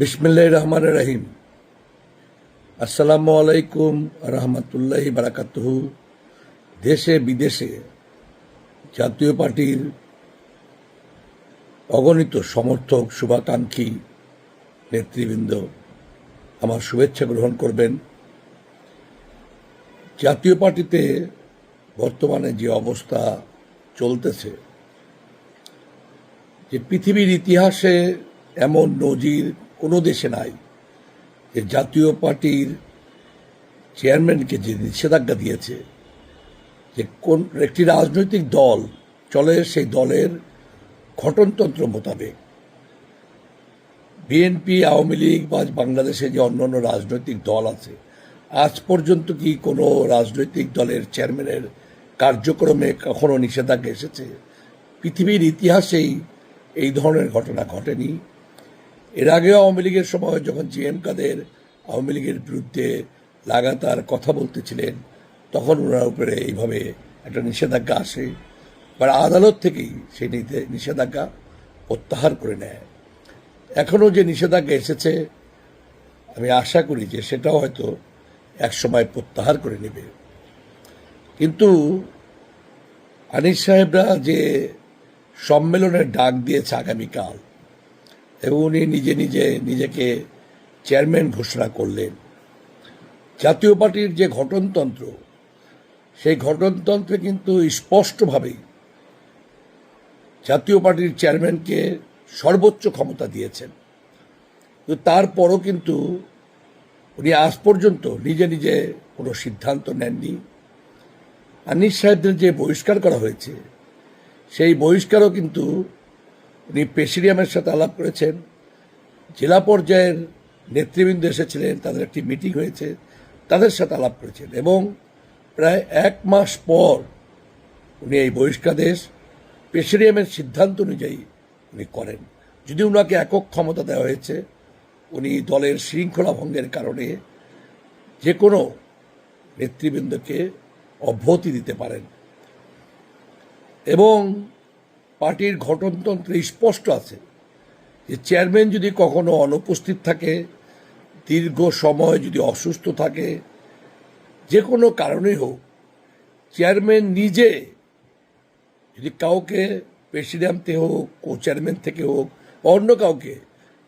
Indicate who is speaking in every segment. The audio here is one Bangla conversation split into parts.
Speaker 1: বিসমিল্লাহ রহমান রাহিম। আসসালামু আলাইকুম রহমতুল্লাহি বারাকাতুহু। দেশে, বিদেশে জাতীয় পার্টির অগণিত সমর্থক, শুভাকাঙ্ক্ষী নেতৃবৃন্দ আমার শুভেচ্ছা গ্রহণ করবেন। জাতীয় পার্টিতে বর্তমানে যে অবস্থা চলতেছে, যে পৃথিবীর ইতিহাসে এমন নজির কোনো দেশে নাই। যে জাতীয় পার্টির চেয়ারম্যানকে যে নিষেধাজ্ঞা দিয়েছে যে কোন একটি রাজনৈতিক দল চলে সেই দলের ঘটনতন্ত্র মোতাবেক। বিএনপি, আওয়ামী লীগ বা বাংলাদেশে যে অন্যান্য রাজনৈতিক দল আছে, আজ পর্যন্ত কি কোনো রাজনৈতিক দলের চেয়ারম্যানের কার্যক্রমে কখনো নিষেধাজ্ঞা এসেছে? পৃথিবীর ইতিহাসেই এই ধরনের ঘটনা ঘটেনি। এর আগে আওয়ামী লীগের সময় যখন জি এম কাদের আওয়ামী লীগের বিরুদ্ধে লাগাতার কথা বলতেছিলেন, তখন ওনার উপরে এইভাবে একটা নিষেধাজ্ঞা আসে। বা আদালত থেকেই সেই নিষেধাজ্ঞা প্রত্যাহার করে নেয়। এখনও যে নিষেধাজ্ঞা এসেছে, আমি আশা করি যে সেটাও হয়তো এক সময় প্রত্যাহার করে নেবে। কিন্তু আনিস সাহেবরা যে সম্মেলনের ডাক দিয়েছে আগামীকাল এবং উনি নিজে নিজে নিজেকে চেয়ারম্যান ঘোষণা করলেন। জাতীয় পার্টির যে ঘটনতন্ত্র সেই ঘটনতন্ত্রে কিন্তু স্পষ্টভাবেই জাতীয় পার্টির চেয়ারম্যানকে সর্বোচ্চ ক্ষমতা দিয়েছেন। কিন্তু তারপরও কিন্তু উনি আজ পর্যন্ত নিজে নিজে কোনো সিদ্ধান্ত নেননি। আনিস সাহেবদের যে বহিষ্কার করা হয়েছে, সেই বহিষ্কারও কিন্তু উনি প্রেসিডিয়ামের সাথে আলাপ করেছেন। জেলা পর্যায়ের নেতৃবৃন্দ এসেছিলেন, তাদের একটি মিটিং হয়েছে, তাদের সাথে আলাপ করেছেন এবং প্রায় এক মাস পর উনি এই বহিষ্কাদেশ প্রেসিডিয়ামের সিদ্ধান্ত অনুযায়ী উনি করেন। যদি ওনাকে একক ক্ষমতা দেওয়া হয়েছে, উনি দলের শৃঙ্খলা ভঙ্গের কারণে যে কোনো নেতৃবৃন্দকে অব্যাহতি দিতে পারেন। এবং পার্টির গঠনতন্ত্রে স্পষ্ট আছে। যে চেয়ারম্যান যদি কখনো অনুপস্থিত থাকে, দীর্ঘ সময় যদি অসুস্থ থাকে, যে কোনো কারণে হোক, চেয়ারম্যান নিজে যদি কাউকে প্রেসিডেন্ট হোক কো চেয়ারম্যান থেকে হোক অন্য কাউকে,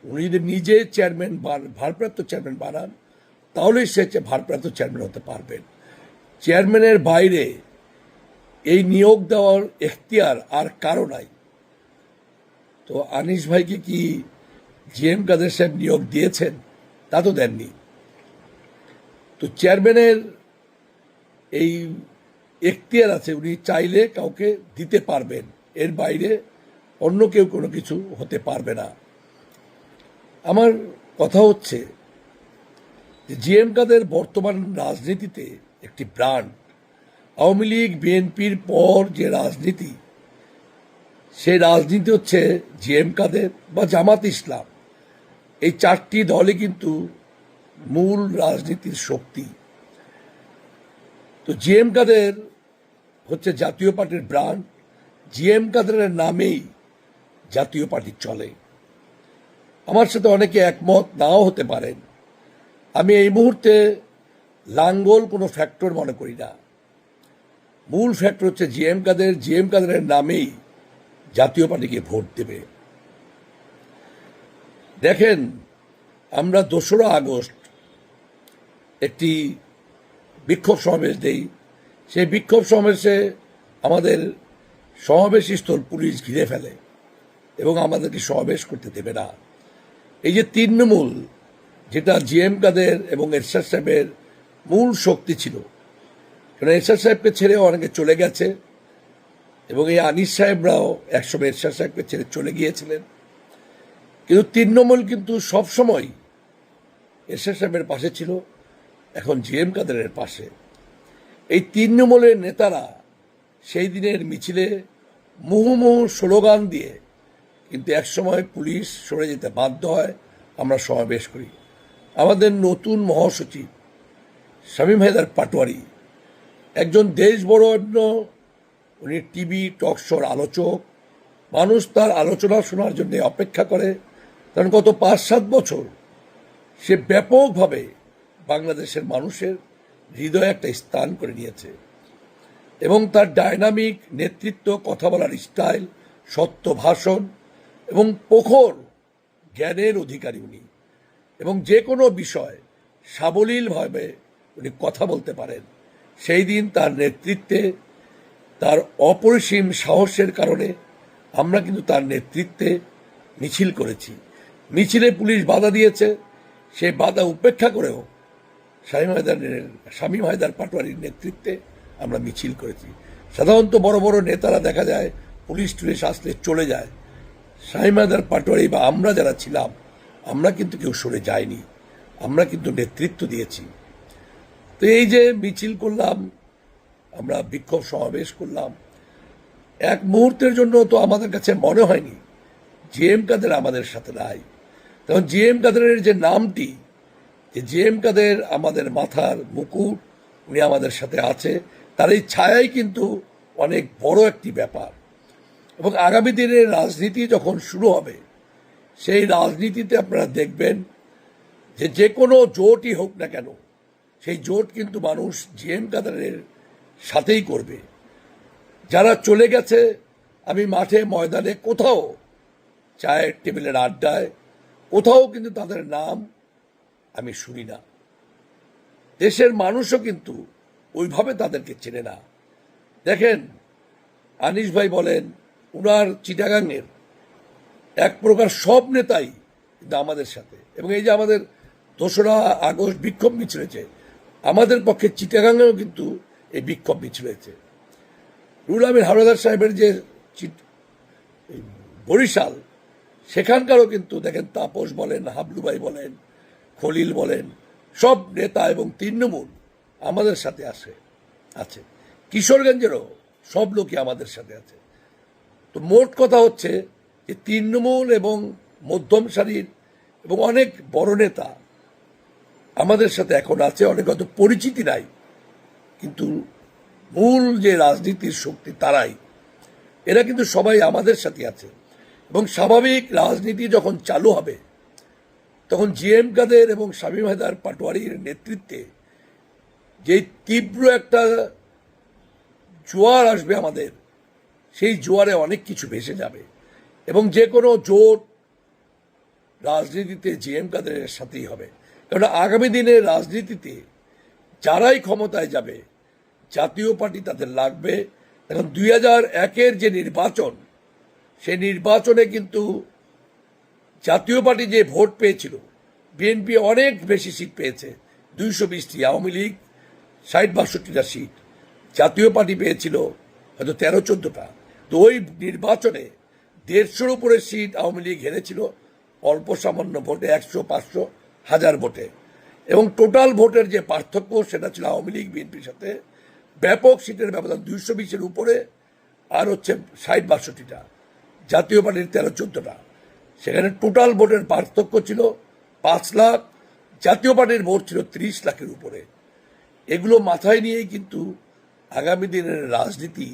Speaker 1: উনি যদি নিজে চেয়ারম্যান ভারপ্রাপ্ত চেয়ারম্যান বানান, তাহলেই সে ভারপ্রাপ্ত চেয়ারম্যান হতে পারবেন। চেয়ারম্যানের বাইরে এই নিয়োগ দেওয়ার এখতিয়ার আর কারও নাই। তো আনিস ভাইকে কি জি এম কাদের সাহেব নিয়োগ দিয়েছেন তা তো দেননি। তো চেয়ারম্যানের এই এখতিয়ার আছে, উনি চাইলে কাউকে দিতে পারবেন। এর বাইরে অন্য কেউ কোনো কিছু হতে পারবে না। আমার কথা হচ্ছে যে জিএম কাদের বর্তমান রাজনীতিতে একটি ব্রান্ড আওয়ামী লীগ, বিএনপির পর যে রাজনীতি, সেই রাজনীতি হচ্ছে জিএম কাদের বা জামাত ইসলাম। এই চারটি দলই কিন্তু মূল রাজনীতির শক্তি। তো জিএম কাদের হচ্ছে জাতীয় পার্টির ব্রান্ড জিএম কাদেরের নামেই জাতীয় পার্টি চলে। আমার সাথে অনেকে একমত, নাও হতে পারেন। আমি এই মুহূর্তে লাঙ্গল কোনো ফ্যাক্টর মনে করি না। মূল ফ্যাক্টর হচ্ছে জিএম কাদের, জিএম কাদেরের নামেই জাতীয় পার্টিকে ভোট দেবে। দেখেন, আমরা দোসরা আগস্ট একটি বিক্ষোভ সমাবেশ দেই। সেই বিক্ষোভ সমাবেশে আমাদের সমাবেশ স্থল পুলিশ ঘিরে ফেলে এবং আমাদেরকে সমাবেশ করতে দেবে না। এই যে তৃণমূল, যেটা জিএম কাদের এবং এরশাদ সাহেবের মূল শক্তি ছিল কারণ এরশাদ সাহেবকে ছেড়ে অনেকে চলে গেছে এবং এই আনিস সাহেবরাও একসময় এরশাদ সাহেবকে ছেড়ে চলে গিয়েছিলেন। কিন্তু তৃণমূল কিন্তু সবসময় এরশাদ সাহেবের পাশে ছিল, এখন জি এম কাদেরের পাশে। এই তৃণমূলের নেতারা সেই দিনের মিছিলে মুহুমুহু স্লোগান দিয়ে কিন্তু একসময় পুলিশ সরে যেতে বাধ্য হয়, আমরা সমাবেশ করি। আমাদের নতুন মহাসচিব শামীম হায়দার পাটোয়ারি একজন দেশ বড়ন্য উনি টিভি টক শোর আলোচক। মানুষ তার আলোচনা শোনার জন্য অপেক্ষা করে। কারণ গত পাঁচ সাত বছর সে ব্যাপকভাবে বাংলাদেশের মানুষের হৃদয়ে একটা স্থান করে নিয়েছে এবং তার ডায়নামিক নেতৃত্ব, কথা বলার স্টাইল, সত্য ভাষণ এবং প্রখর জ্ঞানের অধিকারী উনি। এবং যে কোনো বিষয় সাবলীলভাবে উনি কথা বলতে পারেন। সেই দিন তার নেতৃত্বে তার অপরিসীম সাহসের কারণে আমরা কিন্তু তার নেতৃত্বে মিছিল করেছি। মিছিলে পুলিশ বাধা দিয়েছে। সেই বাধা উপেক্ষা করেও শামীম হায়দারের, শামীম হায়দার পাটোয়ারির নেতৃত্বে আমরা মিছিল করেছি। সাধারণত বড় বড় নেতারা দেখা যায় পুলিশ টুলিশ আসলে চলে যায়। শামীম হায়দার পাটোয়ারি বা আমরা যারা ছিলাম, আমরা কিন্তু কেউ সরে যাইনি। আমরা কিন্তু নেতৃত্ব দিয়েছি। তো এই যে মিছিল করলাম, আমরা বিক্ষোভ সমাবেশ করলাম, এক মুহূর্তের জন্য তো আমাদের কাছে মনে হয়নি জি এম কাদের আমাদের সাথে নাই। তখন জি এম কাদেরের যে নামটি, যে জি এম কাদের আমাদের মাথার মুকুট, উনি আমাদের সাথে আছে, তার এই ছায়াই কিন্তু অনেক বড় একটি ব্যাপার। এবং আগামী দিনের রাজনীতি যখন শুরু হবে, সেই রাজনীতিতে আপনারা দেখবেন যে যে কোনো জোটই হোক না কেন সেই জোট কিন্তু মানুষ জি এম কাদারের সাথেই করবে। যারা চলে গেছে, আমি মাঠে, ময়দানে কোথাও চায়ের টেবিলের আড্ডায়, কোথাও কিন্তু তাদের নাম আমি শুনি না। দেশের মানুষও কিন্তু ওইভাবে তাদেরকে চেনে না। দেখেন, আনিস ভাই বলেন, উনার চিটাগাংয়ের এক প্রকার সব নেতাই কিন্তু আমাদের সাথে। এবং এই যে আমাদের দোসরা আগস্ট বিক্ষোভ মিছিল হয়েছে আমাদের পক্ষে চিটাগাংয়েও কিন্তু এই বিক্ষোভ মিছিল হয়েছে। রুল আমির হাওলাদার সাহেবের যে বরিশাল, সেখানকারও কিন্তু দেখেন তাপস বলেন, হাবলুবাই বলেন, খলিল বলেন, সব নেতা এবং তৃণমূল আমাদের সাথে আসে, আছে। কিশোরগঞ্জেরও সব লোকই আমাদের সাথে আছে। তো মোট কথা হচ্ছে যে তৃণমূল এবং মধ্যম সারির এবং অনেক বড় নেতা আমাদের সাথে এখন আছে, অনেক হয়তো পরিচিতি নাই, কিন্তু মূল যে রাজনীতির শক্তি তারাই। এরা কিন্তু সবাই আমাদের সাথে আছে। এবং স্বাভাবিক রাজনীতি যখন চালু হবে, তখন জিএম কাদের এবং শামীম হায়দার পাটোয়ারির নেতৃত্বে যে তীব্র একটা জোয়ার আসবে আমাদের, সেই জোয়ারে অনেক কিছু ভেসে যাবে। এবং যে কোনো জোট রাজনীতিতে জিএম কাদের সাথেই হবে। কারণ আগামী দিনের রাজনীতিতে যারাই ক্ষমতায় যাবে, জাতীয় পার্টি তাদের লাগবে। এখন দুই হাজার একের যে নির্বাচন সেই নির্বাচনে কিন্তু জাতীয় পার্টি যে ভোট পেয়েছিল, বিএনপি অনেক বেশি সিট পেয়েছে, দুইশো বিশটি আওয়ামী লীগ, ষাট বাষট্টিটা সিট। জাতীয় পার্টি পেয়েছিল হয়তো তেরো চোদ্দটা তো ওই নির্বাচনে দেড়শোর উপরে সিট আওয়ামী লীগ হেরেছিল, অল্প সামান্য ভোটে একশো, পাঁচশো। হাজার ভোটে। এবং টোটাল ভোটের যে পার্থক্য সেটা ছিল আওয়ামী লীগ, বিএনপির সাথে। ব্যাপক সিটের ব্যবধান দুইশো বিশের উপরে, আর হচ্ছে ষাট বাষট্টিটা। জাতীয় পার্টির তেরো, চোদ্দটা। সেখানে টোটাল ভোটের পার্থক্য ছিল পাঁচ লাখ, জাতীয় পার্টির ভোট ছিল ত্রিশ লাখের উপরে। এগুলো মাথায় নিয়েই কিন্তু আগামী দিনের রাজনীতি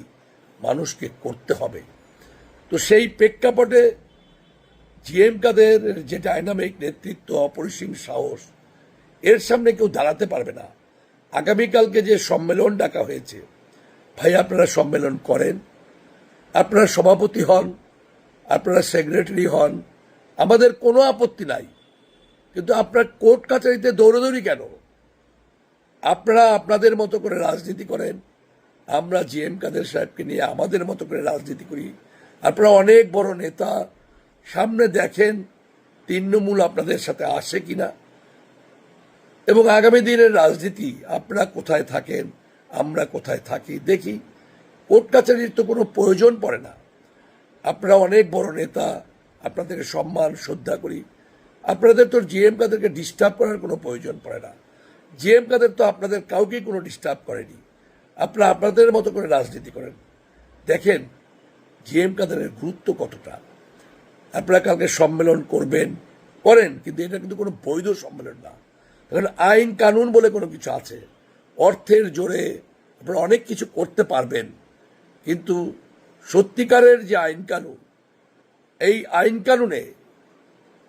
Speaker 1: মানুষকে করতে হবে। তো সেই প্রেক্ষাপটে জিএম কাদের যে ডাইনামিক নেতৃত্ব, অপরিসীম সাহস, এর সামনে কেউ দাঁড়াতে পারবে না। আগামীকালকে যে সম্মেলন ডাকা হয়েছে, ভাই আপনারা সম্মেলন করেন, আপনারা সভাপতি হন, আপনারা সেক্রেটারি হন, আমাদের কোনো আপত্তি নাই। কিন্তু আপনার কোর্ট কাছারিতে দৌড়দৌড়ি কেন? আপনারা আপনাদের মতো করে রাজনীতি করেন, আমরা জি এম কাদের সাহেবকে নিয়ে আমাদের মতো করে রাজনীতি করি। আপনারা অনেক বড় নেতা সামনে দেখেন তৃণমূল আপনাদের সাথে আসে কিনা। এবং আগামী দিনের রাজনীতি, আপনারা কোথায় থাকেন, আমরা কোথায় থাকি, দেখি। কোর্ট কাছারির তো কোনো প্রয়োজন পড়ে না। আপনারা অনেক বড় নেতা আপনাদেরকে সম্মান, শ্রদ্ধা করি। আপনাদের তো জিএম কাদেরকে ডিস্টার্ব করার কোনো প্রয়োজন পড়ে না। জিএম কাদের তো আপনাদের কাউকেই কোনো ডিস্টার্ব করেনি। আপনারা আপনাদের মতো করে রাজনীতি করেন। দেখেন, জিএম কাদেরের গুরুত্ব কতটা। আপনারা কালকে সম্মেলন করবেন, করেন, কিন্তু এটা কিন্তু কোনো বৈধ সম্মেলন না। কারণ আইন কানুন বলে কোনো কিছু আছে। অর্থের জোরে আপনারা অনেক কিছু করতে পারবেন, কিন্তু সত্যিকারের যে আইন কানুন, এই আইন কানুনে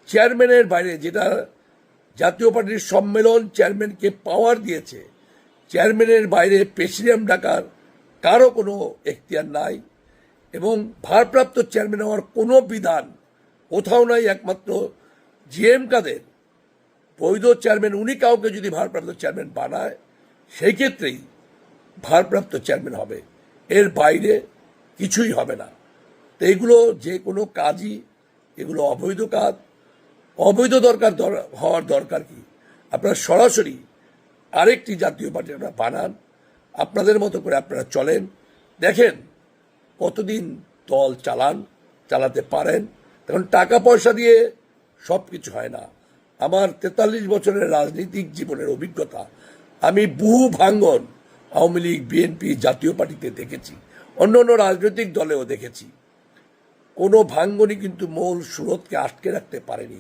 Speaker 1: চেয়ারম্যানের বাইরে যেটা জাতীয় পার্টির সম্মেলন চেয়ারম্যানকে পাওয়ার দিয়েছে, চেয়ারম্যানের বাইরে প্রেসিডিয়াম ডাকার কারও কোনো এখতিয়ার নাই এবং ভারপ্রাপ্ত চেয়ারম্যান হওয়ার কোনো বিধান কোথাও নাই একমাত্র জিএম কাদের। বৈধ চেয়ারম্যান, উনি কাউকে যদি ভারপ্রাপ্ত চেয়ারম্যান বানায়, সেই ক্ষেত্রেই ভারপ্রাপ্ত চেয়ারম্যান হবে। এর বাইরে কিছুই হবে না। তো এইগুলো যে কোনো কাজই, এগুলো অবৈধ কাজ। অবৈধ দরকার দর- হওয়ার দরকার কি? আপনারা সরাসরি আরেকটি জাতীয় পার্টি আপনারা বানান, আপনাদের মতো করে আপনারা চলেন। দেখেন কতদিন দল চালান, চালাতে পারেন। কারণ টাকা পয়সা দিয়ে সব কিছু হয় না। আমার তেতাল্লিশ বছরের রাজনৈতিক জীবনের অভিজ্ঞতা, আমি বহু ভাঙ্গন আওয়ামী লীগ বিএনপি জাতীয় পার্টিতে দেখেছি, অন্য অন্য রাজনৈতিক দলেও দেখেছি। কোনো ভাঙ্গনই কিন্তু মূল সুরতকে আটকে রাখতে পারেনি।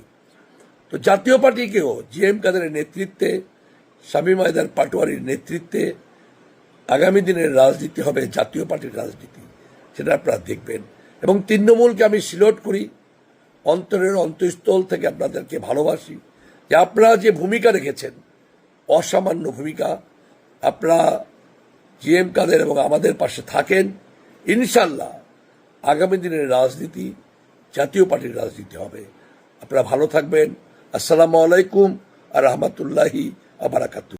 Speaker 1: তো জাতীয় পার্টিকেও জি এম কাদের নেতৃত্বে শামীম আয়দার পাটোয়ারির নেতৃত্বে আগামী দিনের রাজনীতি হবে জাতীয় পার্টির রাজনীতি, সেটা আপনারা দেখবেন। এবং তৃণমূলকে আমি সিলোট করি। অন্তরের অন্তঃস্থল থেকে আপনাদেরকে ভালোবাসি। যে আপনারা যে ভূমিকা রেখেছেন, অসামান্য ভূমিকা, আপনারা জিএম কাদের এবং আমাদের পাশে থাকেন ইনশাল্লাহ আগামী দিনের রাজনীতি, জাতীয় পার্টির রাজনীতি হবে। আপনারা ভালো থাকবেন। আসসালামু আলাইকুম আর রহমতুল্লাহি আবারাকাতু